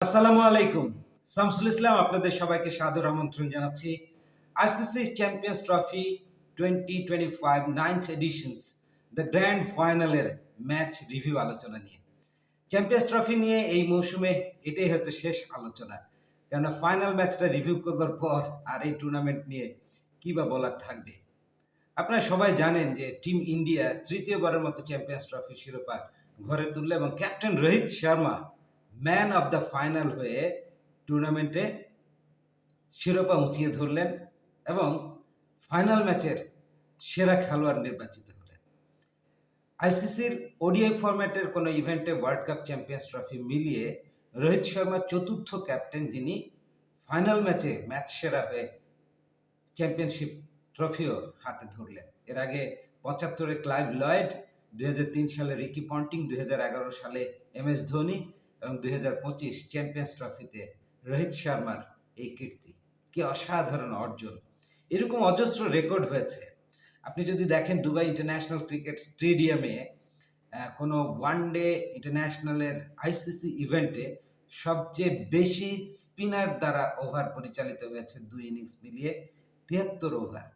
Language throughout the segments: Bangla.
আসসালামু আলাইকুম। শামসুল ইসলাম, আপনাদের সবাইকে সাদর আমন্ত্রণ জানাচ্ছি। ICC champions trophy twenty twenty five ninth editions the grand ফাইনালের ম্যাচ রিভিউ আলোচনা নিয়ে। চ্যাম্পিয়ন্স ট্রফি নিয়ে এই মৌসুমে এটাই হয়তো শেষ আলোচনা। কেননা ফাইনাল ম্যাচটা রিভিউ করবার পর আর এই টুর্নামেন্ট নিয়ে কী বা বলার থাকবে? আপনারা সবাই জানেন যে টিম ইন্ডিয়া তৃতীয়বারের মতো চ্যাম্পিয়ন্স ট্রফি শিরোপা ঘরে তুললে এবং captain Rohit Sharma man of the final হয়ে টুর্নামেন্টে শিরোপা উঁচিয়ে ধরলেন এবং ফাইনাল ম্যাচের সেরা খেলোয়াড় নির্বাচিত হলেন। আইসিসির ওডিআই ফরম্যাটের কোনো ইভেন্টে ওয়ার্ল্ড কাপ চ্যাম্পিয়ন্স ট্রফি মিলিয়ে রোহিত শর্মা চতুর্থ ক্যাপ্টেন যিনি ফাইনাল ম্যাচে ম্যাচ সেরা হয়ে চ্যাম্পিয়নশিপ ট্রফিও হাতে ধরলেন। এর আগে পঁচাত্তরে ক্লাইভ লয়েড, দুই হাজার তিন সালে রিকি পন্টিং, দুই হাজার এগারো সালে এম এস ধোনি এবং দুই হাজার পঁচিশ চ্যাম্পিয়ন্স ট্রফিতে রোহিত শর্মার এই কীর্তি। কি অসাধারণ অর্জন। এরকম অজস্র রেকর্ড হয়েছে। আপনি যদি দেখেন দুবাই ইন্টারন্যাশনাল ক্রিকেট স্টেডিয়ামে কোনো ওয়ান ডে ইন্টারন্যাশনালের আইসিসি ইভেন্টে সবচেয়ে বেশি স্পিনার দ্বারা ওভার পরিচালিত হয়েছে দুই ইনিংস মিলিয়ে তিয়াত্তর ওভার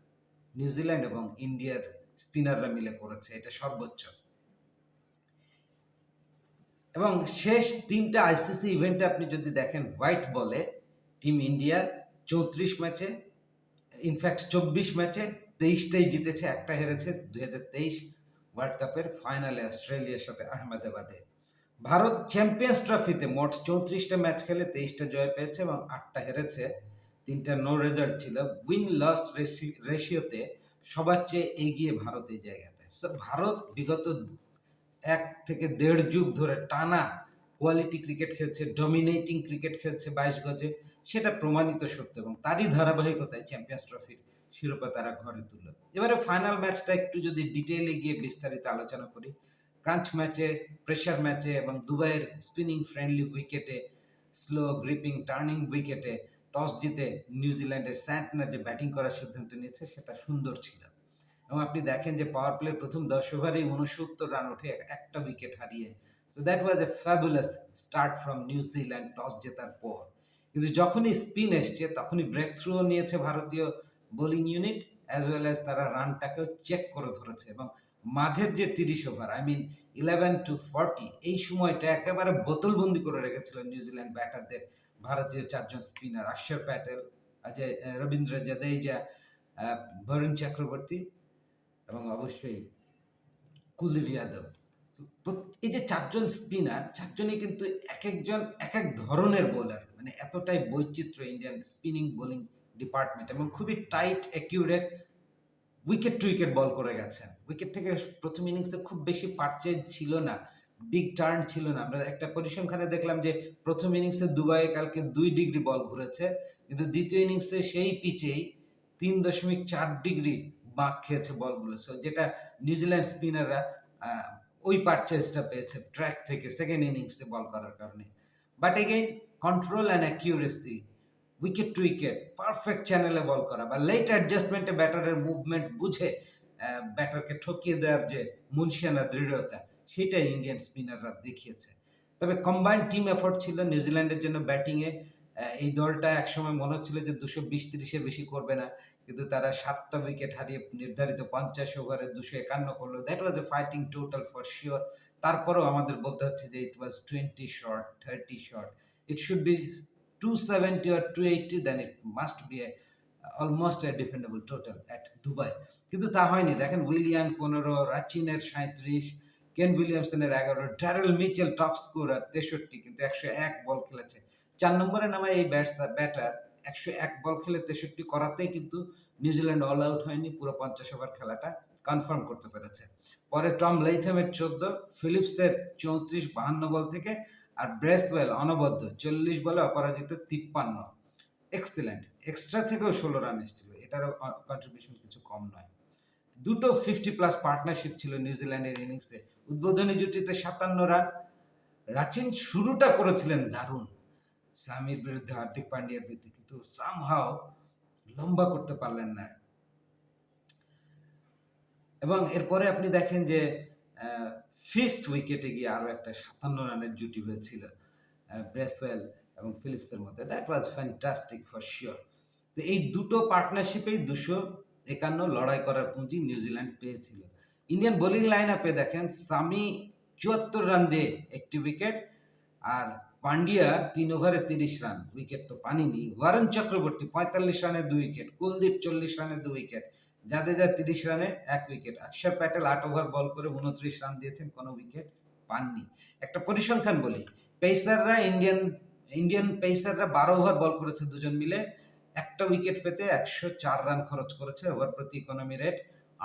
নিউজিল্যান্ড এবং ইন্ডিয়ার স্পিনাররা মিলে করেছে। এটা সর্বোচ্চ। এবং শেষ তিনটা আইসিসি ইভেন্টে আপনি যদি দেখেন হোয়াইট বলে টিম ইন্ডিয়া চৌত্রিশ ম্যাচে ইনফ্যাক্ট চব্বিশ ম্যাচে তেইশটাই জিতেছে, একটা হেরেছে দুই হাজার তেইশ ওয়ার্ল্ড কাপের ফাইনালে অস্ট্রেলিয়ার সাথে আহমেদাবাদে। ভারত চ্যাম্পিয়ন্স ট্রফিতে মোট চৌত্রিশটা ম্যাচ খেলে তেইশটা জয় পেয়েছে এবং আটটা হেরেছে। তিনটা নো রেজাল্ট ছিল। উইন লস রেশিওতে সবার চেয়ে এগিয়ে ভারত এই জায়গাতে ভারত বিগত এক থেকে দেড় যুগ ধরে টানা কোয়ালিটি ক্রিকেট খেলছে ডমিনেটিং ক্রিকেট খেলছে বাইশ গজে। সেটা প্রমাণিত সত্য এবং তারই ধারাবাহিকতায় চ্যাম্পিয়ন্স ট্রফির শিরোপা তারা ঘরে তুলল। এবারে ফাইনাল ম্যাচটা একটু যদি ডিটেলে গিয়ে বিস্তারিত আলোচনা করি। ক্রাঞ্চ ম্যাচে প্রেশার ম্যাচে এবং দুবাইয়ের স্পিনিং ফ্রেন্ডলি উইকেটে স্লো গ্রিপিং টার্নিং উইকেটে টস জিতে নিউজিল্যান্ডের স্যান্টনার যে ব্যাটিং করার সিদ্ধান্ত নিয়েছে, সেটা সুন্দর ছিল। এবং আপনি দেখেন যে পাওয়ার প্লের প্রথম দশ ওভারেই উনসত্তর রান ওঠে একটা উইকেট হারিয়ে। So that was a fabulous start from New Zealand toss জেতার পর। কিন্তু যখনই স্পিন এসছে তখনই ব্রেক থ্রুও নিয়েছে ভারতীয় bowling unit as well as তারা রানটাকেও চেক করে ধরেছে। এবং মাঝের যে তিরিশ over I mean eleven to forty এই সময়টা একেবারে বোতলবন্দি করে রেখেছিল নিউজিল্যান্ড ব্যাটারদের ভারতীয় চারজন স্পিনার অক্ষর প্যাটেল আহ, রবীন্দ্র জাদেজা বরুণ চক্রবর্তী। এবং অবশ্যই কুলদীপ যাদব। এই যে চারজন স্পিনার চারজনই কিন্তু এক একজন, এক এক ধরনের বোলার মানে এতটাই বৈচিত্র্য ইন্ডিয়ান স্পিনিং বোলিং ডিপার্টমেন্ট এবং খুবই tight accurate wicket to wicket ball করে গেছেন। উইকেট থেকে প্রথম ইনিংসে খুব বেশি পারচেজ ছিল না বিগ টার্ন ছিল না। আমরা একটা পরিসংখ্যানে দেখলাম যে প্রথম ইনিংসে দুবাইয়ে কালকে দুই ডিগ্রি বল ঘুরেছে, কিন্তু দ্বিতীয় ইনিংসে সেই পিচেই তিন দশমিক চার ডিগ্রি বাঁক খেয়েছে বলগুলো। সো যেটা নিউজিল্যান্ড স্পিনাররা ওই পারচেজটা পেয়েছে ট্র্যাক থেকে সেকেন্ড ইনিংসে বল করার কারণে। But again control and accuracy wicket to wicket perfect চ্যানেলে বল করা। বা লেট অ্যাডজাস্টমেন্টে ব্যাটারের মুভমেন্ট বুঝে ব্যাটারকে ঠকিয়ে দেওয়ার যে মুনশিয়ানা দৃঢ়তা, সেটাই ইন্ডিয়ান স্পিনাররা দেখিয়েছে। তবে কম্বাইন্ড টিম এফোর্ট ছিল নিউজিল্যান্ডের জন্য ব্যাটিংয়ে এই দলটা একসময় মনে হচ্ছিল যে দুশো বিশ তিরিশের বেশি করবে না, কিন্তু তারা সাতটা উইকেট হারিয়ে নির্ধারিত পঞ্চাশ ওভারে দুশো একান্ন করল। That was a fighting total for sure তারপরেও আমাদের বলতে হচ্ছে যে it was twenty short thirty short it should be two seventy or two eighty then it must be a almost a defendable total at Dubai কিন্তু তা হয়নি। দেখেন উইলিয়াম পনেরো, রাচিনের সাঁত্রিশ কেন উইলিয়ামসনের এগারো, ড্যারেল মিচেল টপ স্কোরার তেষট্টি, কিন্তু একশো এক বল খেলেছে। চার নম্বরে নামা এই ব্যাটার একশো এক বল খেলে তেষট্টি করাতেই কিন্তু নিউজিল্যান্ড অল আউট হয়নি, পুরো পঞ্চাশ ওভার খেলাটা কনফার্ম করতে পেরেছে। পরে টম লেইথামের চোদ্দ, ফিলিপসের চৌত্রিশ বাহান্ন বল থেকে আর ব্রেসওয়েল অনবদ্য চল্লিশ বলে অপরাজিত তিপ্পান্ন। এক্সিলেন্ট এক্সট্রা থেকেও ষোলো রান এসেছিল, এটারও কন্ট্রিবিউশন কিছু কম নয়। দুটো ফিফটি প্লাস পার্টনারশিপ ছিল নিউজিল্যান্ডের ইনিংসে উদ্বোধনী জুটিতে সাতান্ন রান রাচিন শুরুটা করেছিলেন দারুণ। সামির বিরুদ্ধে, হার্দিক পান্ডিয়ার বিরুদ্ধে কিন্তু সামহাও লম্বা করতে পারলেন না। এবং এরপরে আপনি দেখেন যে ফিফথ উইকেটে গিয়ে আরও একটা সাতান্ন রানের জুটি হয়েছিল ব্রেসওয়েল এবং ফিলিপসের মধ্যে। That was fantastic for sure তো এই দুটো পার্টনারশিপেই দুশো একান্ন লড়াই করার পুঁজি নিউজিল্যান্ড পেয়েছিল। ইন্ডিয়ান বোলিং লাইন আপে দেখেন সামি চুয়াত্তর রান দিয়ে একটি উইকেট আর পান্ডিয়া তিন ওভারে তিরিশ রান, উইকেট তো পানিনি। ওয়ারুণ চক্রবর্তী পঁয়তাল্লিশ রানে দুই উইকেট, কুলদীপ চল্লিশ রানে দুই উইকেট, জাদেজা তিরিশ রানে এক উইকেট, অক্ষর প্যাটেল আট ওভার বল করে উনত্রিশ রান দিয়েছেন, কোনো উইকেট পাননি। একটা পরিসংখ্যান বলি পেসাররা ইন্ডিয়ান ইন্ডিয়ান পেসাররা বারো ওভার বল করেছে দুজন মিলে, একটা উইকেট পেতে একশো চার রান খরচ করেছে ওভার প্রতি ইকোনমি রেট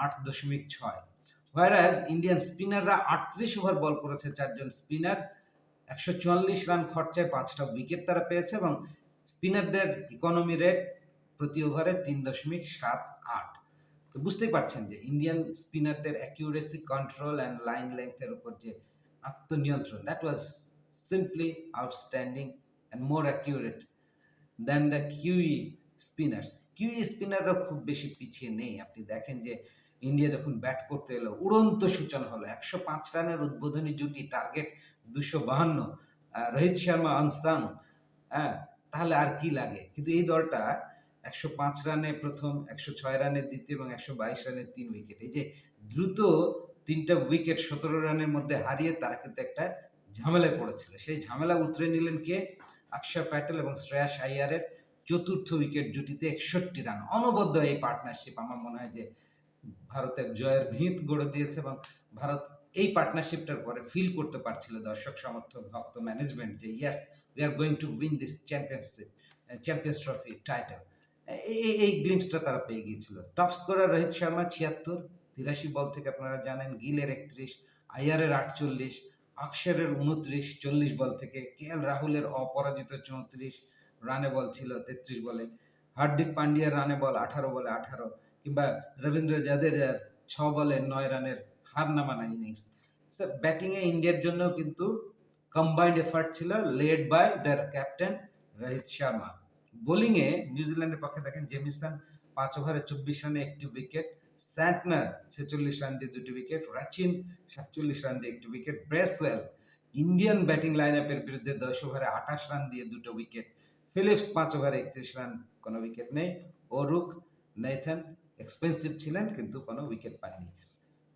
আট দশমিক ছয়। হোয়ারাজ ইন্ডিয়ান স্পিনাররা আটত্রিশ ওভার বল করেছে চারজন স্পিনার একশো চুয়াল্লিশ রান খরচায় পাঁচটা উইকেট তারা পেয়েছে এবং স্পিনারদের ইকোনমি রেট প্রতি ওভারে তিন দশমিক সাত আট। তো বুঝতেই পারছেন যে ইন্ডিয়ান স্পিনারদের অ্যাকিউরেসি কন্ট্রোল অ্যান্ড লাইন লেন্থের উপর যে আত্মনিয়ন্ত্রণ that was simply outstanding and more accurate than the Kiwi spinners Kiwi স্পিনাররা খুব বেশি পিছিয়ে নেই। আপনি দেখেন যে ইন্ডিয়া যখন ব্যাট করতে এলো, উড়ন্ত সূচনা হলো। একশো পাঁচ রানের উদ্বোধনী জুটি টার্গেট দুশো বাহান্ন রোহিত শর্মা আনসাং হ্যাঁ তাহলে আর কি লাগে? কিন্তু এই দলটা একশো পাঁচ রানে প্রথম, একশো ছয় রানের দ্বিতীয় এবং একশো বাইশ রানের তিন উইকেট। এই যে দ্রুত তিনটা উইকেট সতেরো রানের মধ্যে হারিয়ে তারা কিন্তু একটা ঝামেলায় পড়েছিল। সেই ঝামেলা উতরে নিলেন কে? অক্ষর প্যাটেল এবং শ্রেয়াস আইয়ারের চতুর্থ উইকেট জুটিতে একষট্টি রান। অনবদ্য এই পার্টনারশিপ আমার মনে হয় যে ভারতের জয়ের ভিত গড়ে দিয়েছে এবং ভারত এই পার্টনারশিপটার পরে ফিল করতে পারছিল দর্শক সমর্থক, ভক্ত ম্যানেজমেন্ট যে yes we are going to win this championship champions trophy title এই এই গ্লিমসটা তারা পেয়ে গিয়েছিল। টপ স্কোরার রোহিত শর্মা, ছিয়াত্তর, তিরাশি বল থেকে আপনারা জানেন, গিলের একত্রিশ আইয়ারের আটচল্লিশ, অক্ষরের উনত্রিশ, চল্লিশ বল থেকে কে এল রাহুলের অপরাজিত চৌত্রিশ রানে বল ছিল তেত্রিশ বলে হার্দিক পান্ডিয়ার রানে বল আঠারো বলে আঠারো, কিংবা রবীন্দ্র জাদেজার ছ বলে নয় রানের হার নামানা ইনিংস ব্যাটিংয়ে ইন্ডিয়ার জন্য কিন্তু কম্বাইন্ড এফার্ট ছিল led by their captain Rohit Sharma বোলিংয়ে নিউজিল্যান্ডের পক্ষে দেখেন জেমিসন পাঁচ ওভারে চব্বিশ রানে একটি উইকেট স্যান্টনার ছেচল্লিশ রান দিয়ে দুটি উইকেট রাচিন সাতচল্লিশ রান দিয়ে একটি wicket Bracewell Indian batting line আপের বিরুদ্ধে দশ ওভারে আঠাশ রান দিয়ে দুটো উইকেট ফিলিপস পাঁচ ওভারে একত্রিশ রান কোনো উইকেট নেই ওরুক নেথন এক্সপেন্সিভ ছিলেন কিন্তু কোনো উইকেট পাননি।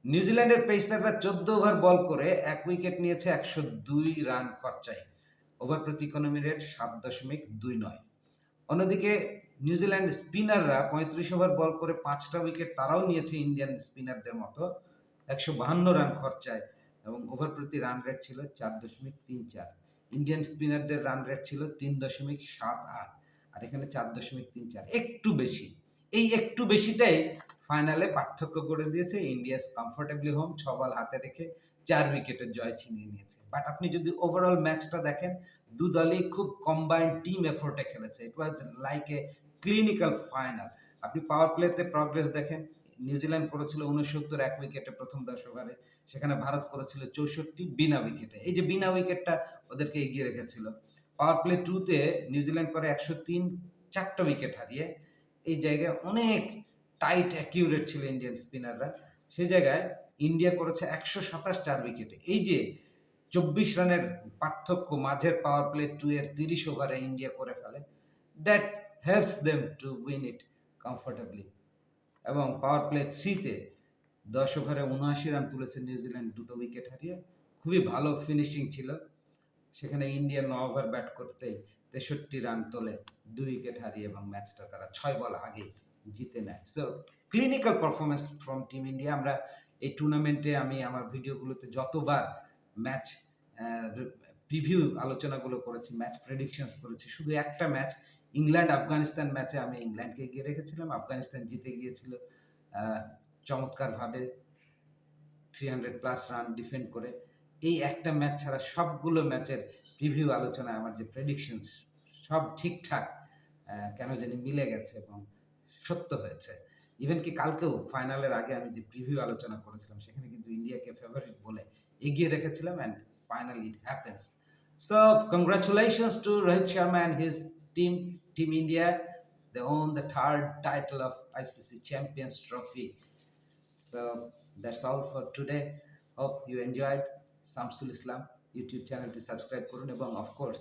নিউজিল্যান্ডের পেসাররা চোদ্দ ওভার বল করে এক উইকেট নিয়েছে একশো দুই রান খরচায়। ওভার প্রতি ইকোনমি রেট সাত দশমিক দুই নয়। অন্যদিকে নিউজিল্যান্ড স্পিনাররা পঁয়ত্রিশ ওভার বল করে পাঁচটা উইকেট তারাও নিয়েছে ইন্ডিয়ান স্পিনারদের মতো, একশো বাহান্ন রান খরচায় এবং ওভার প্রতি রান রেট ছিল চার দশমিক তিন চার। ইন্ডিয়ান স্পিনারদের রান রেট ছিল তিন দশমিক সাত আট, আর এখানে চার দশমিক তিন চার। একটু বেশি। এই একটু বেশিটাই ফাইনালে পার্থক্য করে দিয়েছে। ইন্ডিয়াস কমফোর্টেবলি হোম ছ বল হাতে রেখে চার উইকেটের জয় ছিনিয়ে নিয়েছে। বাট আপনি যদি ওভারঅল ম্যাচটা দেখেন, দু দলই খুব কম্বাইন্ড টিম এফোর্টে খেলেছে। It was like a clinical final আপনি পাওয়ার প্লেতে প্রগ্রেস দেখেন। নিউজিল্যান্ড করেছিল উনসত্তর এক উইকেটে প্রথম দশ ওভারে। সেখানে ভারত করেছিল চৌষট্টি বিনা উইকেটে। এই যে বিনা উইকেটটা ওদেরকে এগিয়ে রেখেছিল। পাওয়ার প্লে টুতে নিউজিল্যান্ড করে একশো তিন, চারটা উইকেট হারিয়ে। এই জায়গায় অনেক টাইট অ্যাকিউরেট ছিল ইন্ডিয়ান স্পিনাররা সে জায়গায় ইন্ডিয়া করেছে একশো সাতাশ চার উইকেটে এই যে চব্বিশ রানের পার্থক্য, মাঝের পাওয়ার প্লে টু এর তিরিশ ওভারে ইন্ডিয়া করে ফেলে that helps them to win it comfortably এবং পাওয়ার প্লে থ্রিতে দশ ওভারে উনআশি রান তুলেছে নিউজিল্যান্ড দুটো উইকেট হারিয়ে। খুবই ভালো ফিনিশিং ছিল। সেখানে ইন্ডিয়া ন ওভার ব্যাট করতেই তেষট্টি রান তোলে, দুই উইকেট হারিয়ে এবং ম্যাচটা তারা ছয় বল আগে জিতে নেয়। So clinical performance from team India আমরা এই টুর্নামেন্টে আমি আমার ভিডিওগুলোতে যতবার ম্যাচ প্রিভিউ আলোচনাগুলো করেছি ম্যাচ প্রেডিকশনস করেছি, শুধু একটা ম্যাচ ইংল্যান্ড আফগানিস্তান ম্যাচে আমি ইংল্যান্ডকে এগিয়ে রেখেছিলাম। আফগানিস্তান জিতে গিয়েছিল চমৎকারভাবে three hundred plus run defend করে। এই একটা ম্যাচ ছাড়া সবগুলো ম্যাচের প্রিভিউ আলোচনায় আমার যে প্রেডিকশনস সব ঠিকঠাক কেন জানি মিলে গেছে এবং সত্য হয়েছে। ইভেন কি কালকেও ফাইনালের আগে আমি যে প্রিভিউ আলোচনা করেছিলাম, সেখানে কিন্তু ইন্ডিয়াকে ফেভারিট বলে এগিয়ে রেখেছিলাম and finally it happens so congratulations to Rohit Sharma and his team team India they own the third title of ICC champions trophy so that's all for today Hope you enjoyed Samsul Islam YouTube চ্যানেলটি সাবস্ক্রাইব করুন এবং অফকোর্স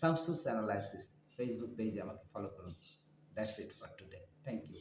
শামসুস অ্যানালাইসিস ফেসবুক পেজে আমাকে ফলো করুন। That's it for today thank you